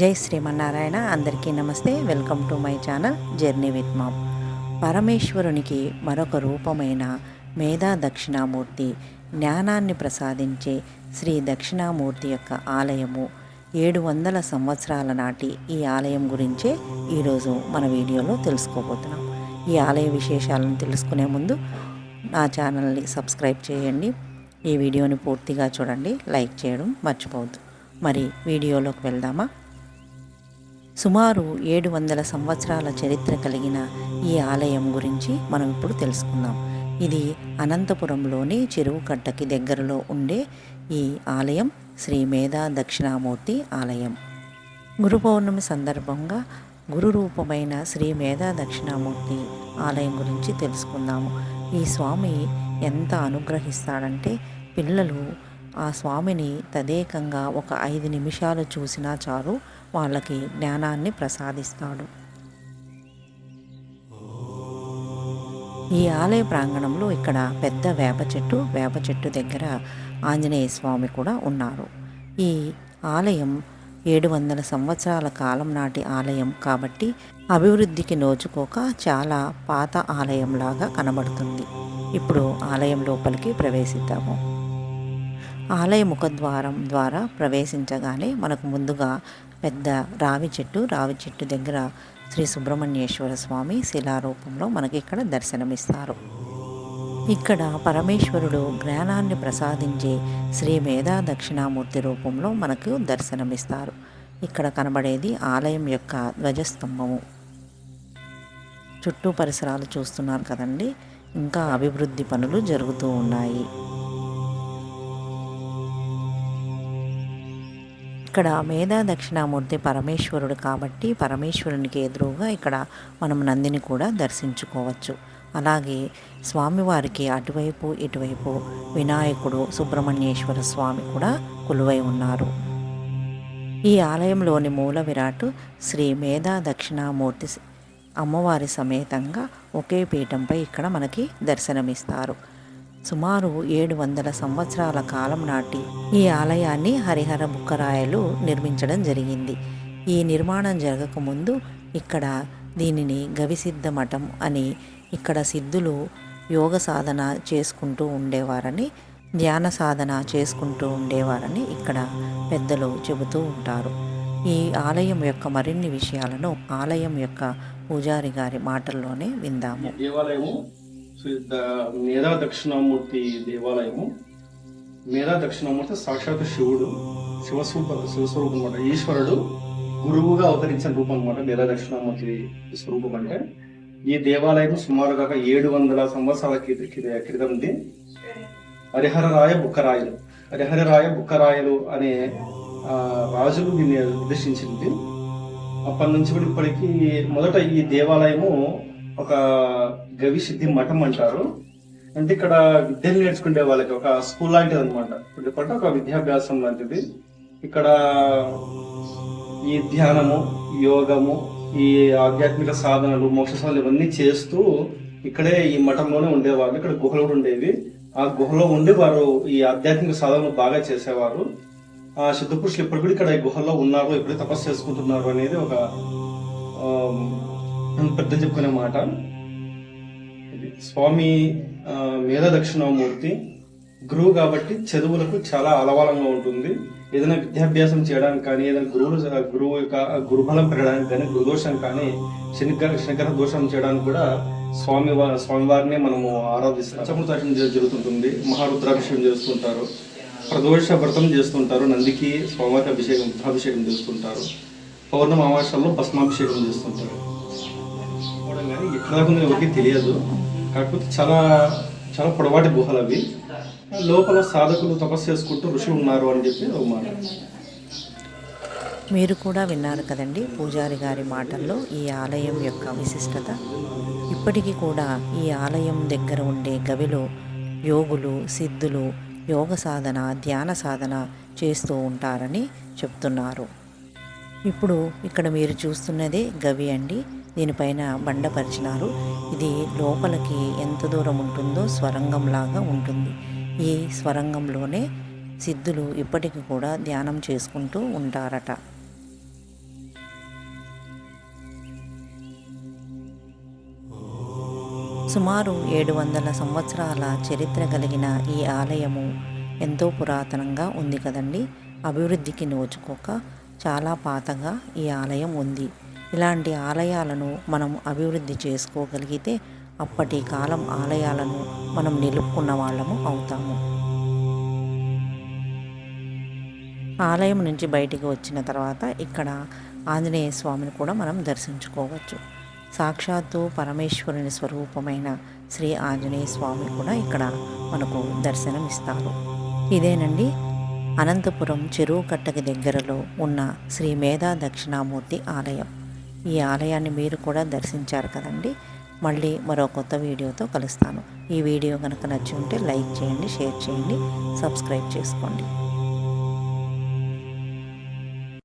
జై శ్రీమన్నారాయణ. అందరికీ నమస్తే. Welcome to my channel journey with mom. పరమేశ్వరునికి మరొక రూపమైన మేధా దక్షిణామూర్తి జ్ఞానాన్ని ప్రసాదించే శ్రీ దక్షిణామూర్తి యొక్క ఆలయము ఏడు వందల సంవత్సరాల నాటి ఈ ఆలయం గురించే ఈరోజు మన వీడియోలో తెలుసుకోబోతున్నాం. ఈ ఆలయ విశేషాలను తెలుసుకునే ముందు నా ఛానల్ని సబ్స్క్రైబ్ చేయండి. ఈ వీడియోని పూర్తిగా చూడండి. లైక్ చేయడం మర్చిపోవద్దు. మరి వీడియోలోకి వెళ్దామా? సుమారు ఏడు వందల సంవత్సరాల చరిత్ర కలిగిన ఈ ఆలయం గురించి మనం ఇప్పుడు తెలుసుకుందాం. ఇది అనంతపురంలోని చెరువు కట్టకి దగ్గరలో ఉండే ఈ ఆలయం శ్రీ మేధా దక్షిణామూర్తి ఆలయం. గురు పౌర్ణమి సందర్భంగా గురు రూపమైన శ్రీ మేధా దక్షిణామూర్తి ఆలయం గురించి తెలుసుకుందాము ఈ స్వామి ఎంత అనుగ్రహిస్తాడంటే పిల్లలు ఆ స్వామిని తదేకంగా ఒక ఐదు నిమిషాలు చూసినా చాలు వాళ్ళకి జ్ఞానాన్ని ప్రసాదిస్తాడు. ఈ ఆలయ ప్రాంగణంలో ఇక్కడ పెద్ద వేప చెట్టు వేప చెట్టు దగ్గర ఆంజనేయ స్వామి కూడా ఉన్నారు. ఈ ఆలయం ఏడు వందల సంవత్సరాల కాలం నాటి ఆలయం కాబట్టి అభివృద్ధికి నోచుకోక చాలా పాత ఆలయంలాగా కనబడుతుంది. ఇప్పుడు ఆలయం లోపలికి ప్రవేశిద్దాము. ఆలయ ముఖద్వారం ద్వారా ప్రవేశించగానే మనకు ముందుగా పెద్ద రావి చెట్టు రావి చెట్టు దగ్గర శ్రీ సుబ్రహ్మణ్యేశ్వర స్వామి శిలారూపంలో మనకి ఇక్కడ దర్శనమిస్తారు. ఇక్కడ పరమేశ్వరుడు జ్ఞానాన్ని ప్రసాదించే శ్రీ మేధా దక్షిణామూర్తి రూపంలో మనకు దర్శనమిస్తారు. ఇక్కడ కనబడేది ఆలయం యొక్క ధ్వజస్తంభము. చుట్టూ పరిసరాలు చూస్తున్నారు కదండి. ఇంకా అభివృద్ధి పనులు జరుగుతూ ఉన్నాయి. ఇక్కడ మేధా దక్షిణామూర్తి పరమేశ్వరుడు కాబట్టి పరమేశ్వరునికి ఎదురుగా ఇక్కడ మనం నందిని కూడా దర్శించుకోవచ్చు. అలాగే స్వామివారికి అటువైపు ఇటువైపు వినాయకుడు సుబ్రహ్మణ్యేశ్వర స్వామి కూడా కొలువై ఉన్నారు. ఈ ఆలయంలోని మూల విరాట్ శ్రీ మేధా దక్షిణామూర్తి అమ్మవారి సమేతంగా ఒకే పీఠంపై ఇక్కడ మనకి దర్శనమిస్తారు. సుమారు ఏడు వందల సంవత్సరాల కాలం నాటి ఈ ఆలయాన్ని హరిహర బుక్కరాయలు నిర్మించడం జరిగింది. ఈ నిర్మాణం జరగకముందు ఇక్కడ దీనిని గవిసిద్ధ మఠం అని ఇక్కడ సిద్ధులు యోగ సాధన చేసుకుంటూ ఉండేవారని ధ్యాన సాధన చేసుకుంటూ ఉండేవారని ఇక్కడ పెద్దలు చెబుతూ ఉంటారు. ఈ ఆలయం యొక్క మరిన్ని విషయాలను ఆలయం యొక్క పూజారి గారి మాటల్లోనే విందాము. దేవాలయము మేధా దక్షిణామూర్తి దేవాలయము. మేధా దక్షిణామూర్తి సాక్షాత్ శివుడు. శివస్వరూప శివస్వరూపం అనమాట ఈశ్వరుడు గురువుగా అవతరించిన రూపం అనమాట మేధా దక్షిణామూర్తి స్వరూపం అంటే. ఈ దేవాలయం సుమారుగా ఏడు వందల సంవత్సరాల క్రిత- క్రిత- క్రితంది హరిహరరాయ బుక్కరాయలు. హరిహరరాయ బుక్కరాయలు అనే రాజులు దీన్ని నిర్దేశించింది. అప్పటి నుంచి కూడా ఇప్పటికీ మొదట ఈ దేవాలయము ఒక గవి సిద్ధి మఠం అంటారు. అంటే ఇక్కడ విద్యను నేర్చుకునే వాళ్ళకి ఒక స్కూల్ లాంటిది అనమాట ఎందుకంటే ఒక విద్యాభ్యాసం లాంటిది. ఇక్కడ ఈ ధ్యానము యోగము ఈ ఆధ్యాత్మిక సాధనలు మోక్షసాలు ఇవన్నీ చేస్తూ ఇక్కడే ఈ మఠంలోనే ఉండేవాళ్ళు. ఇక్కడ గుహలు కూడా ఉండేవి. ఆ గుహలో ఉండి వారు ఈ ఆధ్యాత్మిక సాధనలు బాగా చేసేవారు. ఆ సిద్ధ పురుషులు ఎప్పుడు కూడా ఇక్కడ ఈ గుహల్లో ఉన్నారు ఎప్పుడు తపస్సు చేసుకుంటున్నారు అనేది ఒక పెద్ద చెప్పుకునే మాట. స్వామి ఆ, మేధ దక్షిణామూర్తి గురువు కాబట్టి చదువులకు చాలా అలవాలంగా ఉంటుంది. ఏదైనా విద్యాభ్యాసం చేయడానికి కానీ ఏదైనా గురువులు గురువు యొక్క గురుబలం పెరగడానికి కానీ గురుదోషం కానీ శనిగ్రహ శనిగ్రహ దోషం చేయడానికి కూడా స్వామి వా- స్వామివారిని మనము ఆరాధిస్తాం. పంచమృతాభిషేకం జరుగుతుంటుంది. మహారుద్రాభిషేకం చేస్తుంటారు. ప్రదోష వ్రతం చేస్తుంటారు. నందికి స్వామివారి అభిషేకం రుద్రాభిషేకం చేస్తుంటారు. పౌర్ణమి అమావాస్యల్లో భస్మాభిషేకం చేస్తుంటారు. పోవడం కానీ ఎక్కడ దాకా ఎవరికి తెలియదు. కాకపోతే చాలా చాలా పొడవాటి గుహలు అవి. లోపల సాధకులు తపస్సు చేసుకుంటూ ఋషులు ఉన్నారు అని చెప్పి ఒక మాట. మీరు కూడా విన్నారు కదండి పూజారి గారి మాటల్లో ఈ ఆలయం యొక్క విశిష్టత. ఇప్పటికీ కూడా ఈ ఆలయం దగ్గర ఉండే గవిలో యోగులు సిద్ధులు యోగ సాధన ధ్యాన సాధన చేస్తూ ఉంటారని చెప్తున్నారు. ఇప్పుడు ఇక్కడ మీరు చూస్తున్నదే గవి అండి. దీనిపైన బండపరిచినారు. ఇది లోపలికి ఎంత దూరం ఉంటుందో స్వరంగంలాగా ఉంటుంది. ఈ స్వరంగంలోనే సిద్ధులు ఇప్పటికి కూడా ధ్యానం చేసుకుంటూ ఉంటారట. సుమారు ఏడు వందల సంవత్సరాల చరిత్ర కలిగిన ఈ ఆలయము ఎంతో పురాతనంగా ఉంది కదండి. అభివృద్ధికి నోచుకోక చాలా పాతగా ఈ ఆలయం ఉంది. ఇలాంటి ఆలయాలను మనం అభివృద్ధి చేసుకోగలిగితే అప్పటి కాలం ఆలయాలను మనం నిలుపుకున్న వాళ్ళము అవుతాము. ఆలయం నుంచి బయటికి వచ్చిన తర్వాత ఇక్కడ ఆంజనేయ స్వామిని కూడా మనం దర్శించుకోవచ్చు. సాక్షాత్తు పరమేశ్వరుని స్వరూపమైన శ్రీ ఆంజనేయ స్వామి కూడా ఇక్కడ మనకు దర్శనమిస్తారు. ఇదేనండి అనంతపురం చెరువు కట్టకి దగ్గరలో ఉన్న శ్రీ మేధా దక్షిణామూర్తి ఆలయం. ఈ ఆలయాన్ని మీరు కూడా దర్శించారు కదండి? మళ్ళీ మరో కొత్త వీడియోతో కలుస్తాను. ఈ వీడియో కనుక నచ్చి ఉంటే లైక్ చేయండి షేర్ చేయండి సబ్స్క్రైబ్ చేసుకోండి.